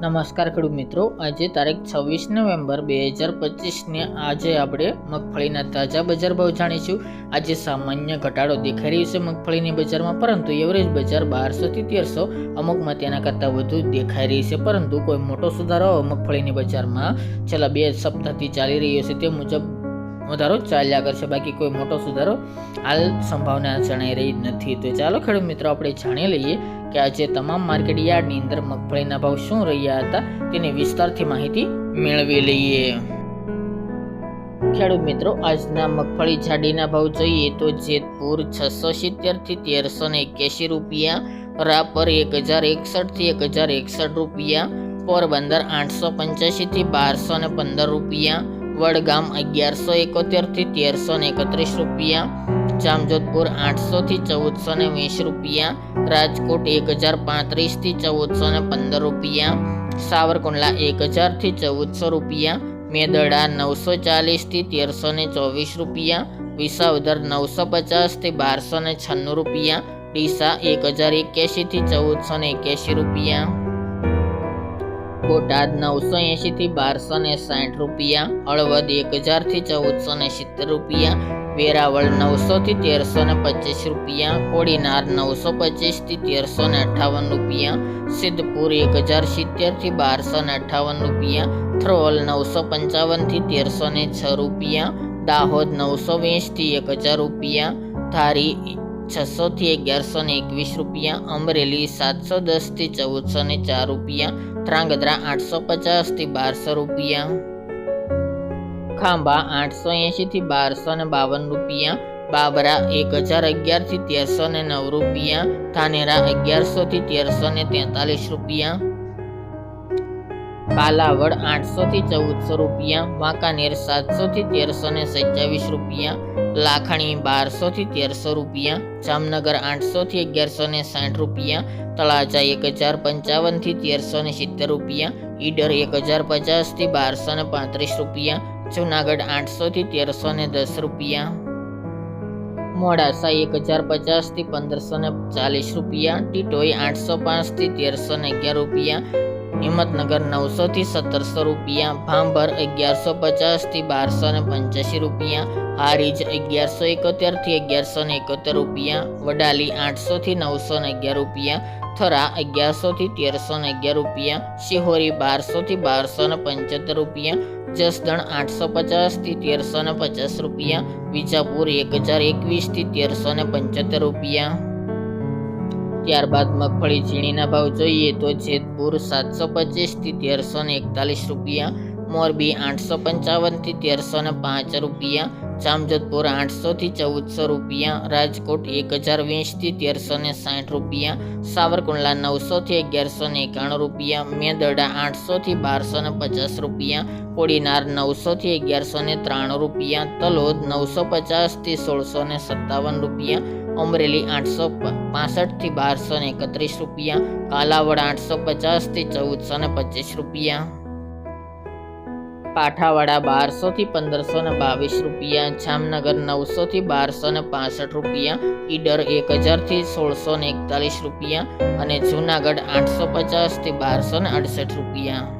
નમસ્કાર ખેડૂત મિત્રો. આજે તારીખ છવ્વીસ નવેમ્બર બે હજાર પચીસને આજે આપણે મગફળીના તાજા બજાર ભાવ જાણીશું. આજે સામાન્ય ઘટાડો દેખાઈ રહ્યો છે મગફળીની બજારમાં, પરંતુ એવરેજ બજાર બારસોથી તેરસો, અમુકમાં તેના કરતાં વધુ દેખાઈ રહી છે. પરંતુ કોઈ મોટો સુધારો મગફળીની બજારમાં છેલ્લા બે સપ્તાહથી ચાલી રહ્યો છે. તે મુજબ વધારો ચાલ્યા કરશે, બાકી કોઈ મોટો સુધારો હાલ સંભાવના જણાઈ રહી નથી. તો ચાલો ખેડૂત મિત્રો, આપણે જાણી લઈએ કે આજે તમામ માર્કેટ યાર્ડની અંદર મગફળીના ભાવ શું રહ્યા હતા તેની વિસ્તારથી માહિતી મેળવી લઈએ. ખેડૂત મિત્રો, આજના મગફળી જાડીના ભાવ જોઈએ તો જેતપુર છસો સિત્તેરથી તેરસો ને એક્યાસી રૂપિયા, રાપર એક હજાર એકસઠથી એક હજાર એકસઠ રૂપિયા, પોરબંદર આઠસો પંચ્યાસીથી બારસો ને પંદર રૂપિયા, વડગામ અગિયારસો એકોતેરથી તેરસો ને એકત્રીસ રૂપિયા જામજોધપુર આઠસોથી ચૌદસો ને વીસ રૂપિયા. રાજકોટ એક હજાર પાંત્રીસથી ચૌદસો ને પંદર રૂપિયા. સાવરકુંડલા એક હજારથી ચૌદસો રૂપિયા. મેદડા નવસો ચાલીસથી તેરસો ને ચોવીસ રૂપિયા. વિસાવદર નવસો પચાસથી બારસો ને છન્નું રૂપિયા. ડીસા એક હજાર એક્યાસીથી ચૌદસો ને એક્યાસી રૂપિયા. બોટાદ નવસો એંશીથી બારસો ને સાઠ રૂપિયા. હળવદ એક હજારથી ચૌદસો ને સિત્તેર રૂપિયા. વેરાવળ નવસોથી તેરસો ને પચીસ રૂપિયા, કોડીનાર નવસો પચીસથી તેરસો ને અઠ્ઠાવન રૂપિયા, સિદ્ધપુર એક હજાર સિત્તેરથી બારસો ને અઠ્ઠાવન રૂપિયા થ્રોલ નવસો પંચાવનથી તેરસો ને છ રૂપિયા, દાહોદ નવસો વીસથી એક હજાર રૂપિયા, ધારી છસોથી અગિયારસો ને એકવીસ રૂપિયા, અમરેલી સાતસો દસથી ચૌદસો ને ચાર રૂપિયા, ધ્રાંગધ્રા આઠસો પચાસથી બારસો રૂપિયા. ખાંભા આઠસો એંશીથી બારસો ને બાવન રૂપિયા, બાબરા એક હજાર અગિયારથી તેરસો ને નવ રૂપિયા, ધાનેરા અગિયારસોથી તેરસો ને તેતાલીસ રૂપિયા. કાલાવડ આઠસોથી ચૌદસો રૂપિયા, વાંકાનેર સાતસોથી તેરસો ને સત્યાવીસ રૂપિયા, લાખણી બારસોથી તેરસો રૂપિયા, જામનગર આઠસોથી અગિયારસો ને સાઠ રૂપિયા, તળાજા એક હજાર પંચાવનથી તેરસો ને સિત્તેર રૂપિયા, ઈડર એક હજાર પચાસથી બારસો ને પાંત્રીસ રૂપિયા જુનાગઢ આઠસોથી તેરસો ને દસ રૂપિયા. મોડાસા એક હજાર પચાસથી પંદરસો ને ચાલીસ રૂપિયા. ટીટોઈ આઠસો પાંચથી તેરસો ને અગિયાર રૂપિયા. હિંમતનગર નવસોથી સત્તરસો રૂપિયા. ભાંભર અગિયારસો પચાસથી બારસો ને પંચ્યાસી રૂપિયા. હારીજ અગિયારસો એકોતેરથી અગિયારસો ને એકોતેર રૂપિયા. વડાલી આઠસોથી નવસો ને અગિયાર રૂપિયા. થરા અગિયારસોથી તેરસો ને અગિયાર રૂપિયા. શિહોરી બારસોથી બારસો ને પંચોતેર રૂપિયા. જસદણ આઠસો પચાસથી તેરસો ને પચાસ રૂપિયા. વિજાપુર એક હજાર એકવીસથી તેરસો ને પંચોતેર રૂપિયા. ત્યારબાદ મગફળી ઝીણીના ભાવ જોઈએ તો જેતપુર સાતસો પચીસથી તેરસો ને એકતાલીસ રૂપિયા. મોરબી આઠસો પંચાવનથી તેરસો ને પાંચ રૂપિયા. જામજોધપુર આઠસોથી ચૌદસો રૂપિયા, રાજકોટ એક હજાર વીસથી તેરસો ને સાઠ રૂપિયા, સાવરકુંડલા નવસોથી અગિયારસો ને એકાણું રૂપિયા, મેદરડા આઠસોથી બારસો ને પચાસ રૂપિયા, કોડીનાર નવસોથી અગિયારસો ને ત્રાણું રૂપિયા, તલોદ નવસો પચાસથી સોળસો ને સત્તાવન રૂપિયા, અમરેલી આઠસો પાસઠથી બારસો ને એકત્રીસ રૂપિયા, કાલાવડ આઠસો પચાસથી ચૌદસો ને પચીસ રૂપિયા. કાઠાવાડા બારસોથી પંદરસો ને બાવીસ રૂપિયા, જામનગર નવસોથી બારસો ને પાસઠ રૂપિયા, ઈડર એક હજારથી સોળસો ને એકતાલીસ રૂપિયા અને જૂનાગઢ આઠસો પચાસથી બારસો ને અડસઠ રૂપિયા.